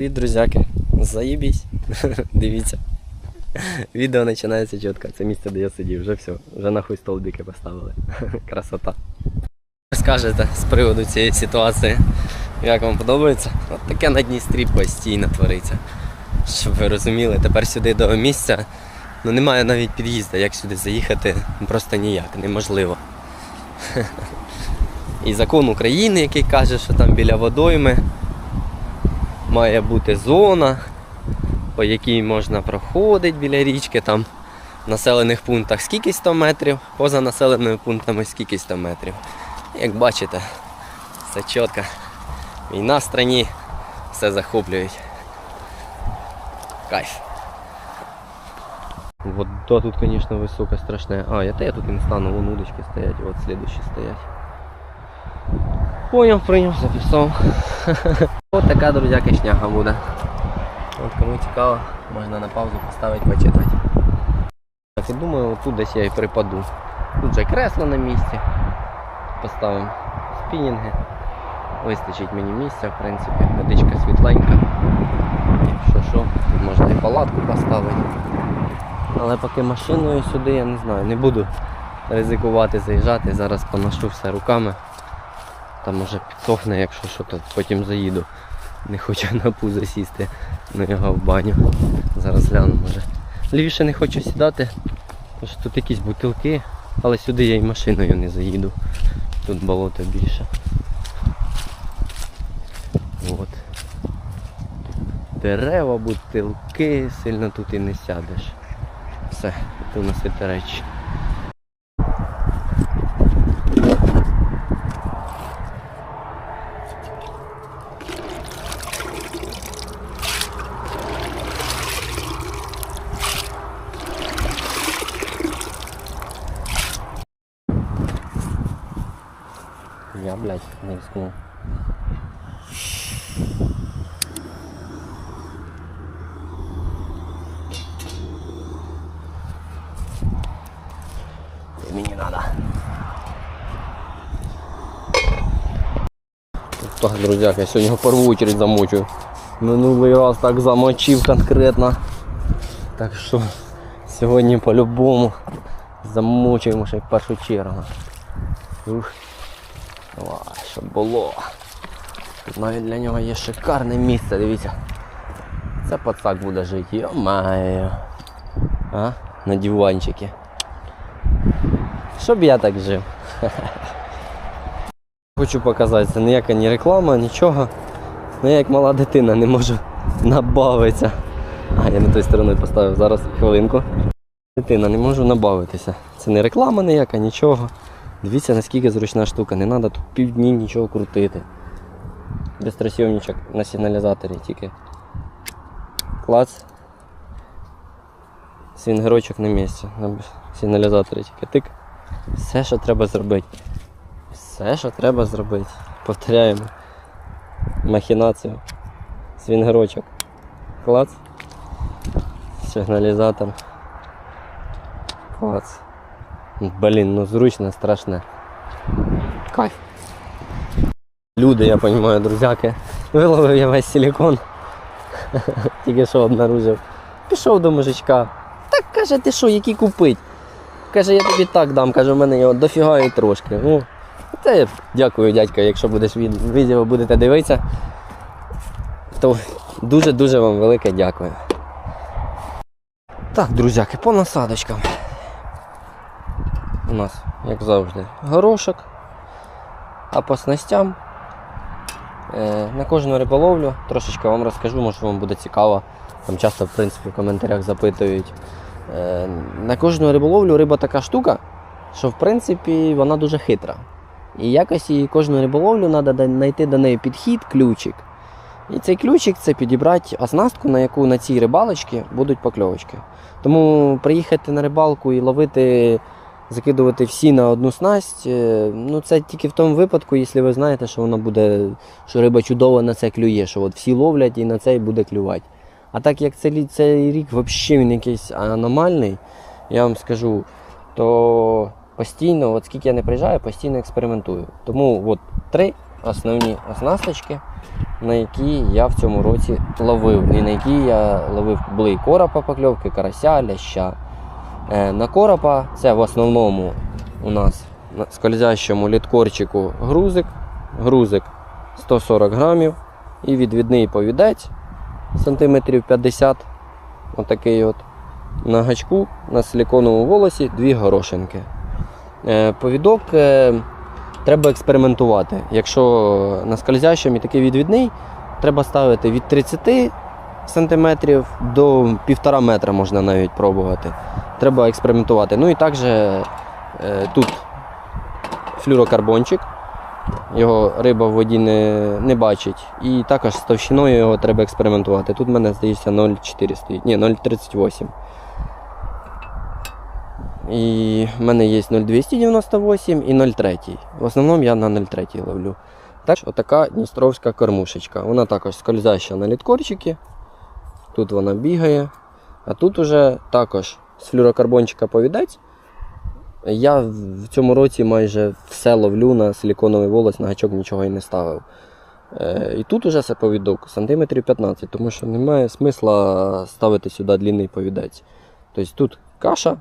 Привіт, друзяки, заїбісь. Дивіться. Відео починається чітко. Це місце, де я сидів, вже все. Вже нахуй столбики поставили. Красота. Скажете з приводу цієї ситуації, як вам подобається? От таке на Дністрі постійно твориться. Щоб ви розуміли, тепер сюди до місця ну немає навіть під'їзду, як сюди заїхати, просто ніяк, неможливо. І закон України, який каже, що там біля водойми має бути зона, по якій можна проходити біля річки, там в населених пунктах скільки 100 метрів, поза населеними пунктами скільки 100 метрів. Як бачите, все чітко. Війна в страні, все захоплюють. Кайф. Вода тут, звісно, висока, страшна. А, я, та я тут не стану, вон удочки стоять, от слідущі стоять. Поняв, прийняв, записав. Ось така, друзяка, шняга буде. От кому цікаво, можна на паузу поставити, почитати. Так, і думаю, тут десь я і припаду. Тут же кресло на місці. Поставимо спінінги. Вистачить мені місця, в принципі, водичка світленька. Якщо що, можна і палатку поставити. Але поки машиною сюди, я не знаю, не буду ризикувати заїжджати, зараз поношу все руками. Там може підсохне, якщо що, то потім заїду. Не хочу на пузо сісти, на його в баню. Зараз гляну, може. Лівіше не хочу сідати, тому що тут якісь бутилки, але сюди я і машиною не заїду. Тут болото більше. От. Дерева, бутилки, сильно тут і не сядеш. Все, тут носити речі. друзяки, я сьогодні його перву очередь замочую. Минулий раз так замочив конкретно. Так що сьогодні по-любому замочуємо ще й в першу чергу. Ух. Давай, щоб було. Тут навіть для нього є шикарне місце, дивіться. Це пацак буде жити, йо-маю. А? На диванчикі. Щоб я так жив. Хочу показати, це ніяка не реклама, нічого. Ну я як мала дитина не можу набавитися. А, я не той стороною поставив зараз хвилинку. Дитина, не можу набавитися. Це не реклама ніяка, нічого. Дивіться, наскільки зручна штука, не треба тут півдні нічого крутити. Без Бистросйомничок на сигналізаторі тільки. Клац. Свінгерочок на місці. На сигналізаторі тільки тик. Все, що треба зробити. Все, що треба зробити. Повторяємо. Махінацію. Свінгерочок. Клац. Сигналізатор. Клац. Блін, ну зручно, страшне. Кайф. Люди, я розумію, друзяки. Виловив я весь силикон. Тільки що обнаружив. Пішов до мужичка. Так каже, ти що, який купить? Каже, я тобі так дам, каже, в мене його дофіга і трошки. Ну, це дякую, дядька, якщо будеш відео будете дивитися, то дуже-дуже вам велике дякую. Так, друзяки, по насадочкам. У нас, як завжди, горошок. А по снастям е, на кожну риболовлю трошечки вам розкажу, може вам буде цікаво. Там часто в принципі в коментарях запитують. Е, на кожну риболовлю риба така штука, що в принципі вона дуже хитра. І якось її кожну риболовлю треба знайти до неї підхід, ключик. І цей ключик це підібрати оснастку, на яку на цій рибалочці будуть покльовочки. Тому приїхати на рибалку і ловити, закидувати всі на одну снасть, е, ну це тільки в тому випадку, якщо ви знаєте, що вона буде, що риба чудово на це клює, що от всі ловлять і на це буде клювати. А так як цей, цей рік взагалі він якийсь аномальний, я вам скажу, то постійно, от скільки я не приїжджаю, постійно експериментую. Тому от три основні оснасточки, на які я в цьому році ловив. І на які я ловив були і коропа покльовки, карася, ляща. Е, На коропа це в основному у нас на скользящому літкорчику грузик, грузик 140 грамів і відвідний повідець сантиметрів 50. Отакий от. На гачку на силіконовому волосі дві горошинки. Е, Повідок е, треба експериментувати. Якщо на скользящому і такий відвідний, треба ставити від 30 см до 1,5 метра можна навіть пробувати. Треба експериментувати. Ну і також е, тут флюрокарбончик. Його риба в воді не, не бачить. І також з товщиною його треба експериментувати. Тут в мене здається 0,4 стоїть. Ні, 0,38. І в мене є 0,298 і 0,3. В основному я на 0,3 ловлю. Так, отака дністровська кормушечка. Вона також скользяща на літкорчики. Тут вона бігає. А тут уже також з флюрокарбончика повідець. Я в цьому році майже все ловлю на силіконовий волос, на гачок нічого і не ставив. Е, І тут уже це повідок сантиметрів 15, тому що немає смисла ставити сюди длинний повідець. Тобто тут каша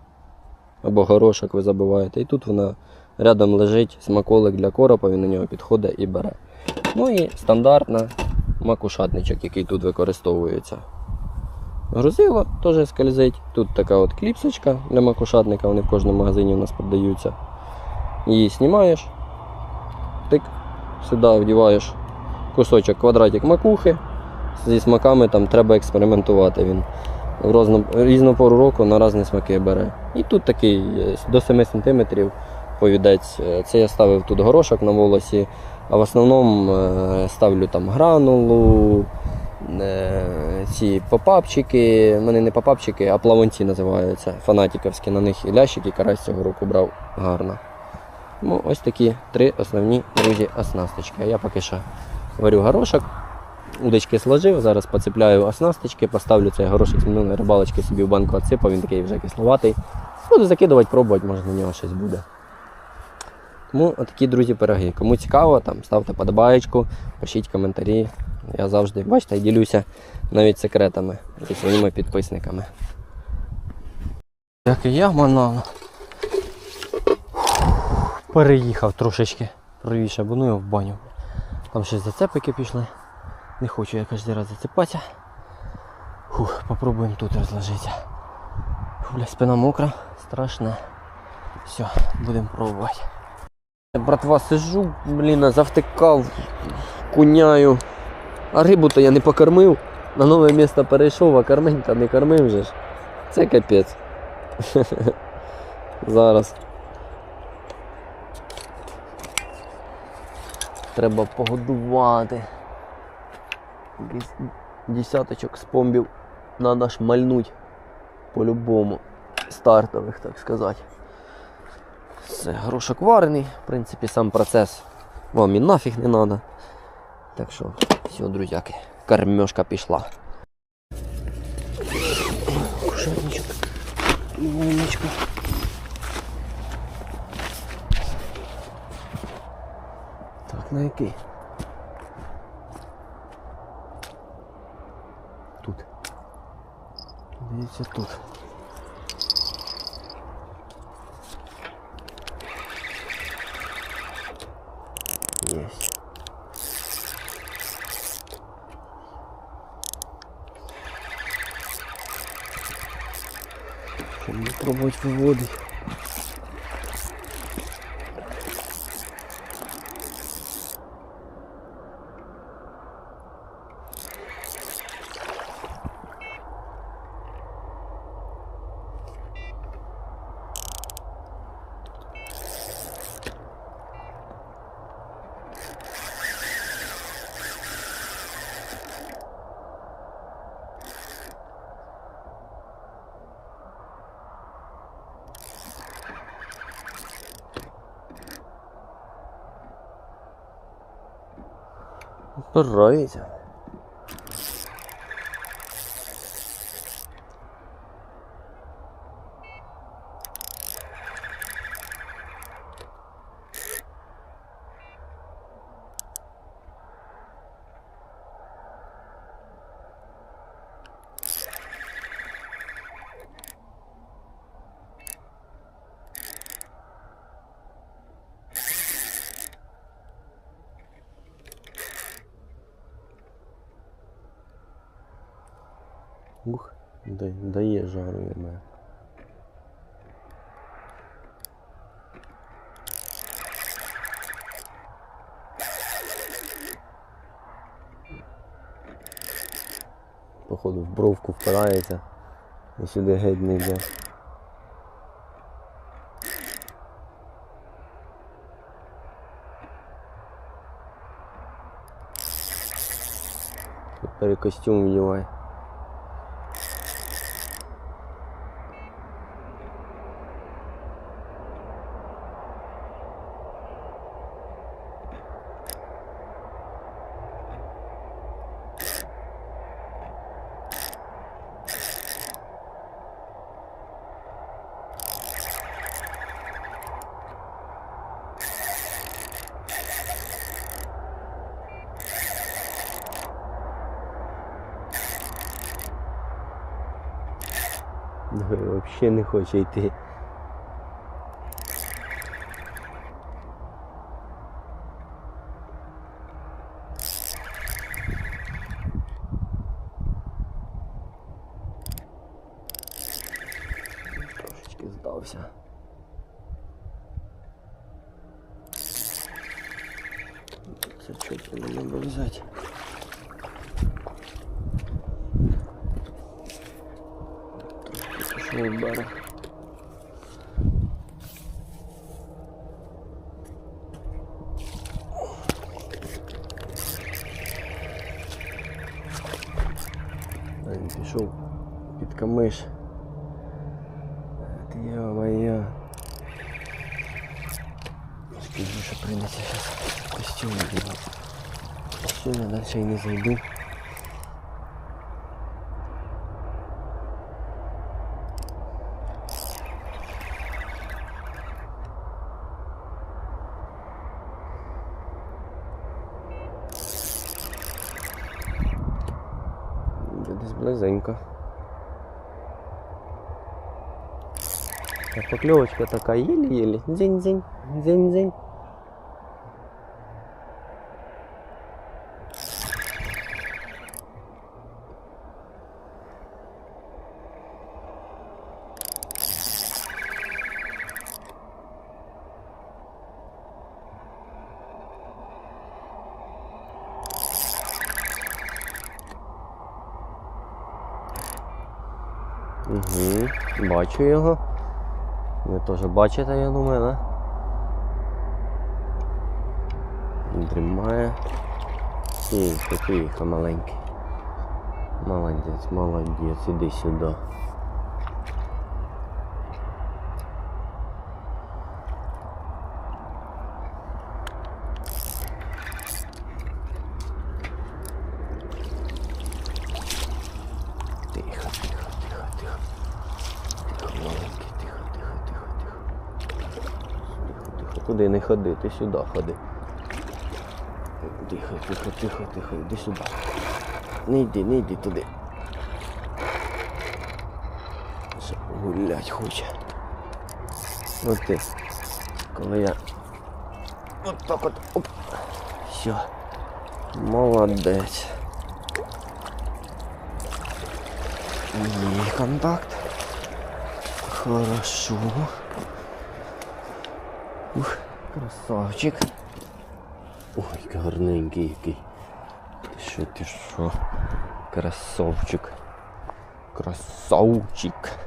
або горошок ви забиваєте, і тут вона рядом лежить смаколик для коропа, він на нього підходить і бере. Ну і стандартна макушатничок, який тут використовується. Грузило теж скользить. Тут така от кліпсочка для макушатника, вони в кожному магазині у нас продаються. Її знімаєш, тик, сюди вдіваєш кусочок квадратик макухи. Зі смаками там треба експериментувати. Він в розну, різну пору року на різні смаки бере. І тут такий е, до 7 см повідець. Е, Це я ставив тут горошок на волосі, а в основному е, ставлю там гранулу, ці попапчики. У мене не попапчики, а плавонці називаються. Фанатіковські. На них і лящик, і карась цього року брав гарно. Ну, ось такі три основні друзі оснасточки. Я поки що варю горошок. Удочки сложив, зараз поцепляю оснасточки, поставлю цей горошок з минулої рибалочки собі в банку отсипав, він такий вже кисловатий. Буду закидувати, пробувати, може на нього щось буде. Тому отакі, друзі, пироги. Кому цікаво, там ставте подобаєчку, пишіть коментарі. Я завжди, бачите, ділюся навіть секретами зі своїми підписниками. Як і я, манано. Переїхав трошечки правіше, бо ну його в баню. Там ще зацепики пішли. Не хочу я кожен раз зацепатися. Фух, попробуємо тут розложитися. Фу, бля, спина мокра, страшна. Все, будемо пробувати. Братва, сижу, блін, завтикав, куняю. А рибу-то я не покормив. На нове місце перейшов, а кормить та не кормив же ж. Це капець. Зараз. Треба погодувати. Якийсь десяточок спомбів треба шмальнуть по-любому. Стартових, так сказати. Все, горошок варений, в принципі, сам процес вам і нафіг не треба. Так що, все, друзяки, кормежка пішла. Кушарничок. Так, на який? Дивіться тут. Есть. Щоб не пробувати виводити. Впирається. Ух, да- дає жару вірме. Походу в бровку впирається і сюди геть не йде. Тепер костюм вдівай. Хоче йти. Трошечки здався. Це чого не треба взяти? Пішов в берег. А Він пішов під камиш. Ти йо-моє. Скажу, що прийдеться зараз костюм надівати. Ще я далі й не зайду. Вже Десь близенько. такая, еле-еле. Дзинь-дзинь, Дзінь-дзінь, бачу його. Ви теж бачите, я думаю, да? Дрімає. І такий маленький. Молодець, молодець, іди сюди. Тихо, тихо, тихо, тихо. Тихо, маленький, тихо, тихо, тихо, тихо. Тихо, тихо, куди не ходи, ти сюди ходи. Тихо, тихо, тихо, тихо, йди сюди. Не йди, не йди туди. Гулять хоче. От ти. Коли я. От так от. Оп. Все. Молодець. Є контакт. Хорошо. Ух, красавчик. Ой, гарненький який. Ти що, ти що? Красавчик. Красавчик.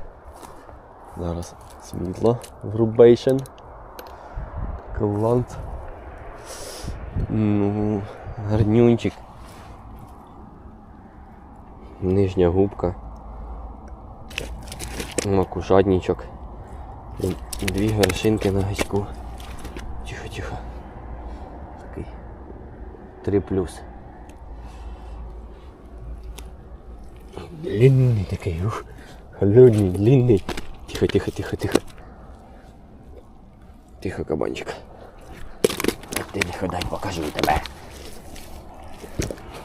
Зараз світло. Врубейшн. Клант. Ну, гарнюнчик. Нижня губка. Макушатничок. І Дві вершинки на гачку. Тихо. Такий. Три плюс. Длинний такий, ух. Холодний, длинний. Тихо, тихо, тихо, тихо. Тихо, кабанчик. А ти не ходай, покажу тебе.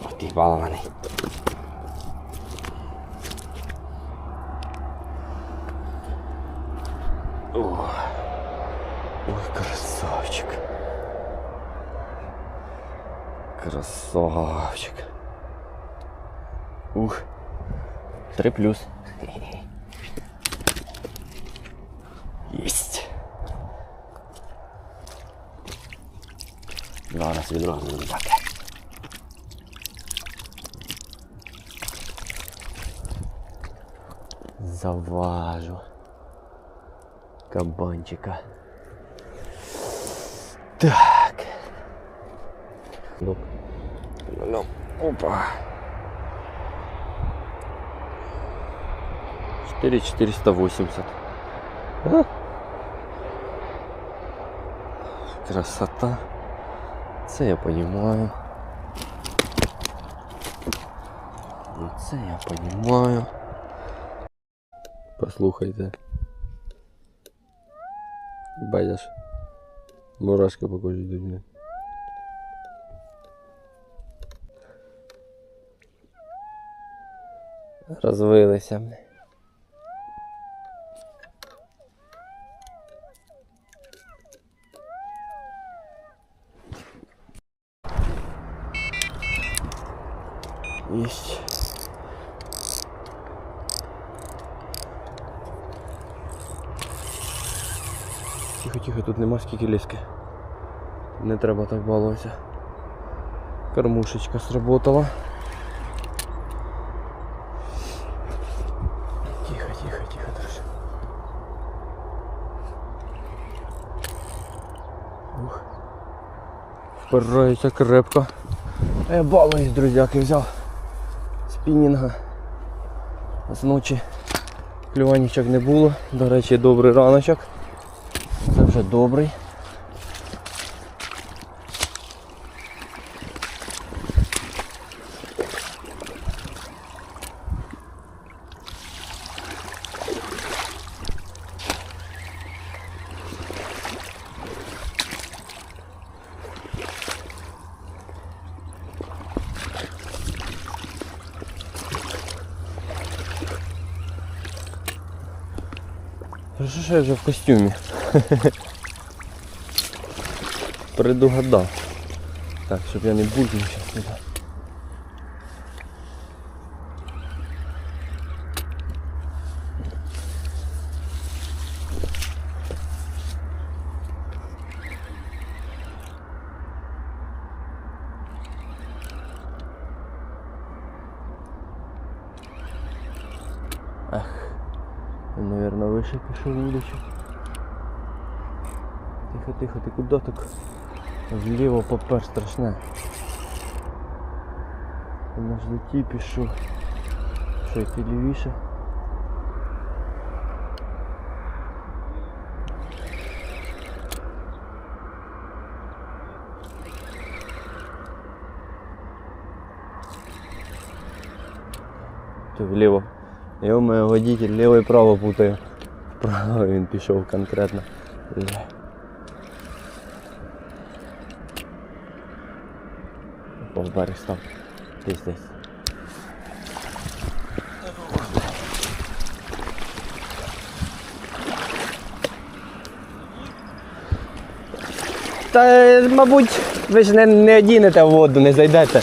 Ох ти балований. Ох. Ой, красавчик. Красавчик. Ух. Три плюс. Єсть. Зараз відразу таке. Заважу. Кабанчика. Так. Ну. Опа. 4480. А? Красота. Це я понимаю. Ну, Це я понимаю. Послухайте. Бачиш. Мурашки по кожі йдуть. Розвилися. Єсть. Тихо, тихо, тут нема скільки ліски. Не треба так балуватися. Кормушечка сработала. Тихо, тихо, тихо, друзі. Ух. Впирається крепко. Я балуюсь, друзяки, взяв спінінга. З ночі клюванічок не було. До речі, добрий раночок. Це вже добрий. Хорошо, вже в костюмі. Предугадав. Так, щоб я не булькнув зараз. Выше пішов вуличок. Тихо, тихо, ти куди так? Вліво попер страшне. На жлеті пішов. Що йти лівіше? То вліво. Я моє водитель ліво і право путає. Вправо він пішов конкретно. О, в берег став. Десь десь. Та, мабуть, ви ж не, не одінете в воду, не зайдете.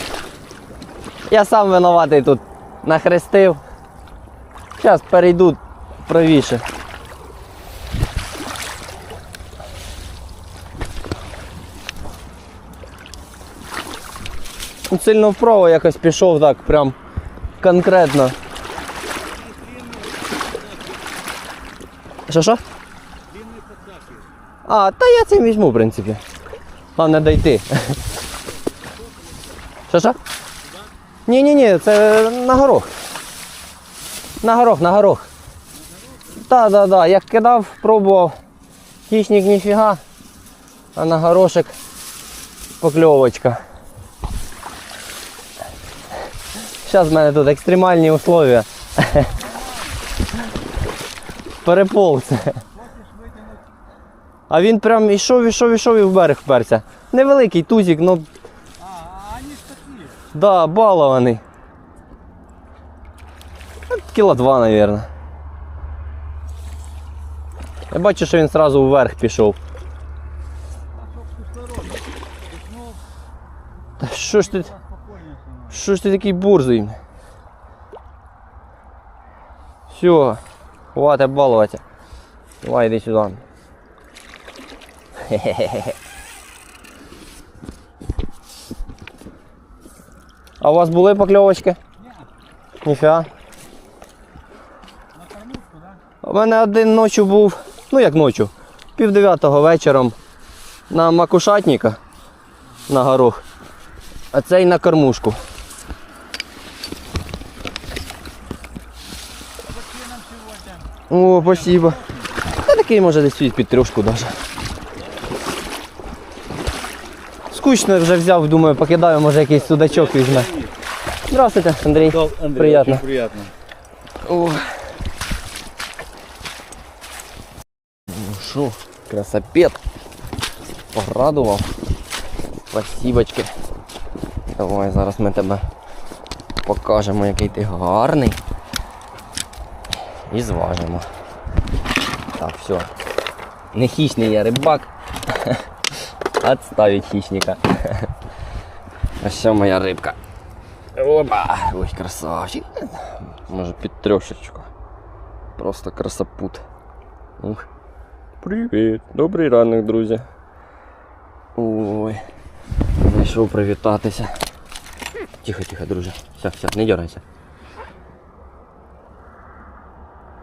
Я сам винуватий тут нахрестив. Зараз перейду правіше. Сильно вправо якось пішов так, прям конкретно. Що що? А, та я цим візьму, в принципі. Головне дойти. Що що? Ні, ні, ні, це на горох. На горох, на горох. Так, так, так. Як кидав, пробував. Хищник ніфіга. А на горошек покльовочка. Зараз в мене тут екстремальні условия. Переполз. А він прям ішов, ішов, ішов і в берег вперся. Невеликий тузик, ну. А, они ж такие. Да, балований. Ну, Кіла два, мабуть. Я бачу, що він одразу вверх пішов. Та що ж ти. Що ж ти такий бурзий? Все, хватит балуватися. Давай, іди сюди. Хе-хе-хе. А у вас були покльовочки? Ні, Ніфіга. на кормушку, да? У мене один ночі був, ну як ночі, пів дев'ятого вечором на макушатника на горох, а цей на кормушку. О, спасибо. Та такий може десь від під трьошку даже. Скучно вже взяв, думаю, покидаю, може якийсь судачок візьме. Здравствуйте, Андрій. Приятно. приятно. О. Ну що, красопет. Порадував. Спасибочки. Давай зараз ми тебе покажемо, який ти гарний. І зважимо. Так, все. Не хищний я рибак. Отставить хищника. Ось це моя рибка. Опа! Ой, красавчик. Може під трьошечку. Просто красопут. Ух. Привіт! Добрий ранок, друзі. Ой. Зайшов привітатися. Тихо, тихо, друже. Все, все, не дергайся.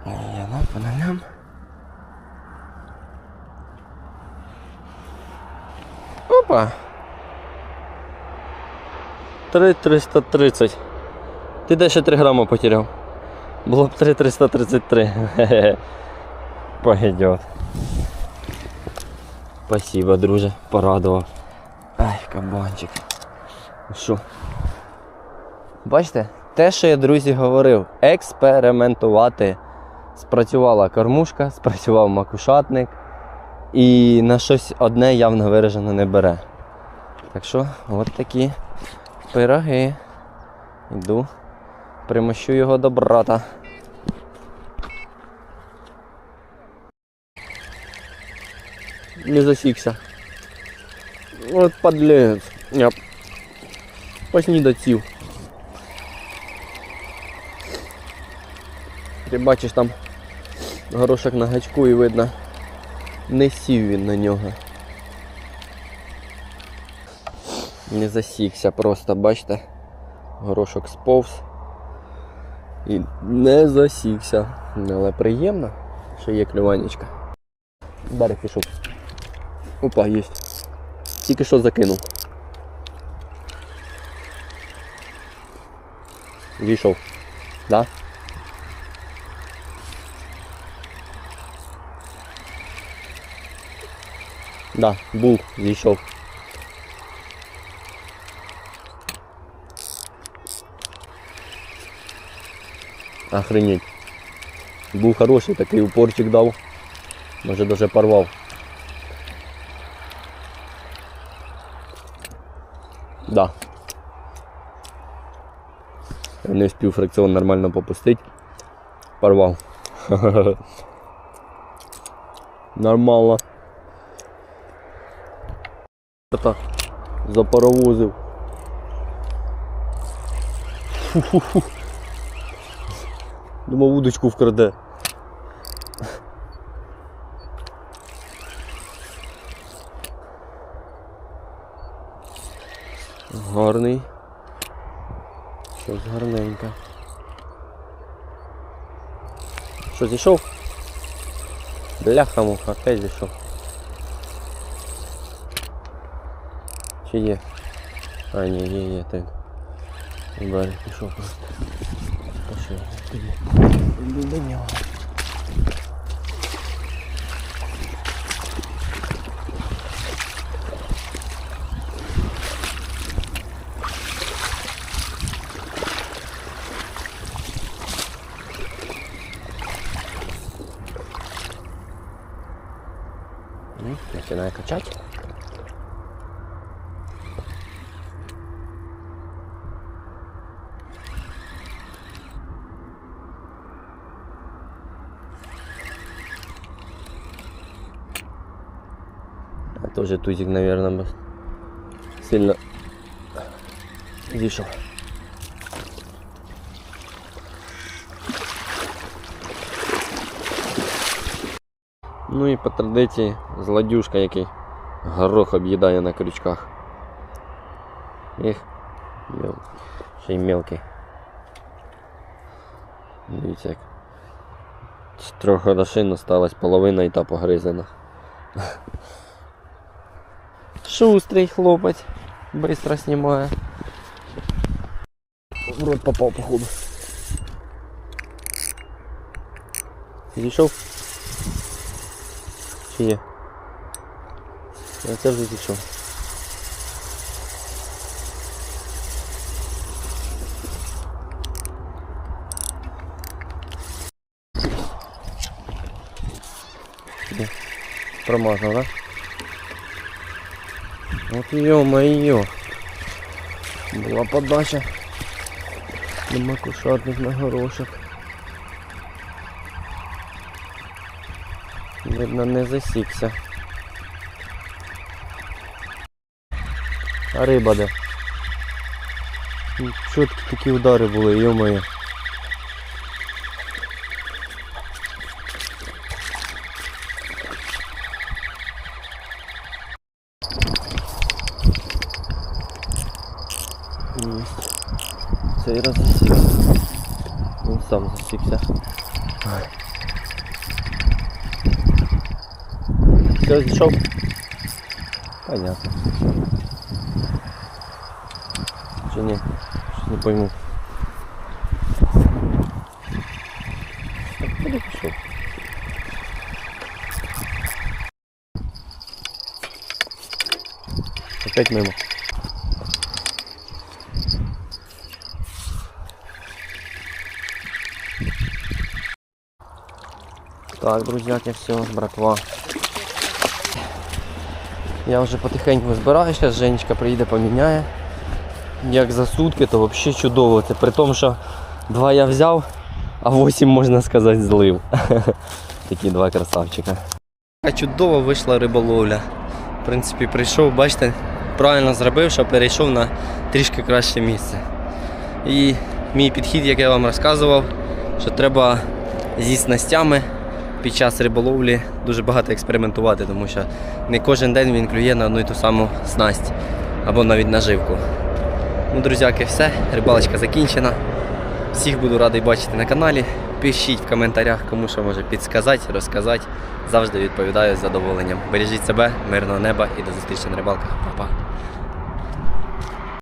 Я нам панам. Опа. 3,330. Ти де ще 3 грама потеряв? Було б 3,333. Хе-хе. Пойдет. Спасибо, друже, порадував. Ай, кабанчик. Ну Що? Бачите, те, що я, друзі, говорив, експериментувати. Спрацювала кормушка, спрацював макушатник і на щось одне явно виражено не бере. Так що, от такі пироги. Йду, примощу його до брата. Не засікся. От подлець. Я поснідав сів. Ти бачиш там горошок на гачку і видно, не сів він на нього. Не засікся просто, бачите? Горошок сповз і не засікся. Але приємно, що є клюванечка. Берег пішов. Опа, є. Тільки що закинув. Війшов. Да? Да, був, зійшов. Охренеть. Був хороший, такий упорчик дав. Може даже порвав. Да. Я не встиг фракціон нормально попустити. Порвав. Нормально. Запаровозив. Фу-фу-фу. Думав, удочку вкраде. Гарний. Щось гарненьке. Що, зійшов? Бляха муха, опять зійшов. Чи є? А, ні, є, є, так. Берег пішов просто. Пішов. Іду до нього. Ну, Начинаю качать. Тоже тузик, наверное, сильно зійшов. Ну і по традиції зладюшка, який горох об'їдає на крючках. Їх ще й мелкий. Дивіться як. З трьох горошин осталась половина і та погризена. Шустрий хлопець. Быстро знімає. В рот попав, походу. Зійшов? Чи є? Я це вже зійшов. Де? Промазав, да? От ё-моё. Була подача. Нема кушатних на горошок. Видно, не засікся. А риба де? Чіткі такі удари були, йо-моє. Єсть. Цей раз засікся. Він сам засікся. Все, зійшов? Понятно. Чи ні? Щось не пойму. Так, куди пішов? Опять мимо. Так, друзяки, все, братва. Я вже потихеньку збираюся, зараз Женечка приїде, поміняє. Як за сутки, то взагалі чудово. Це при тому, що два я взяв, а вісім, можна сказати, злив. Такі два красавчика. Чудово вийшла риболовля. В принципі, прийшов, бачите, правильно зробив, що перейшов на трішки краще місце. І мій підхід, як я вам розказував, що треба зі снастями під час риболовлі дуже багато експериментувати, тому що не кожен день він клює на одну і ту саму снасть або навіть наживку. Ну, друзяки, все, рибалочка закінчена. Всіх буду радий бачити на каналі. Пишіть в коментарях, кому що може підсказати, розказати. Завжди відповідаю з задоволенням. Бережіть себе, мирного неба і до зустрічі на рибалках. Па-па.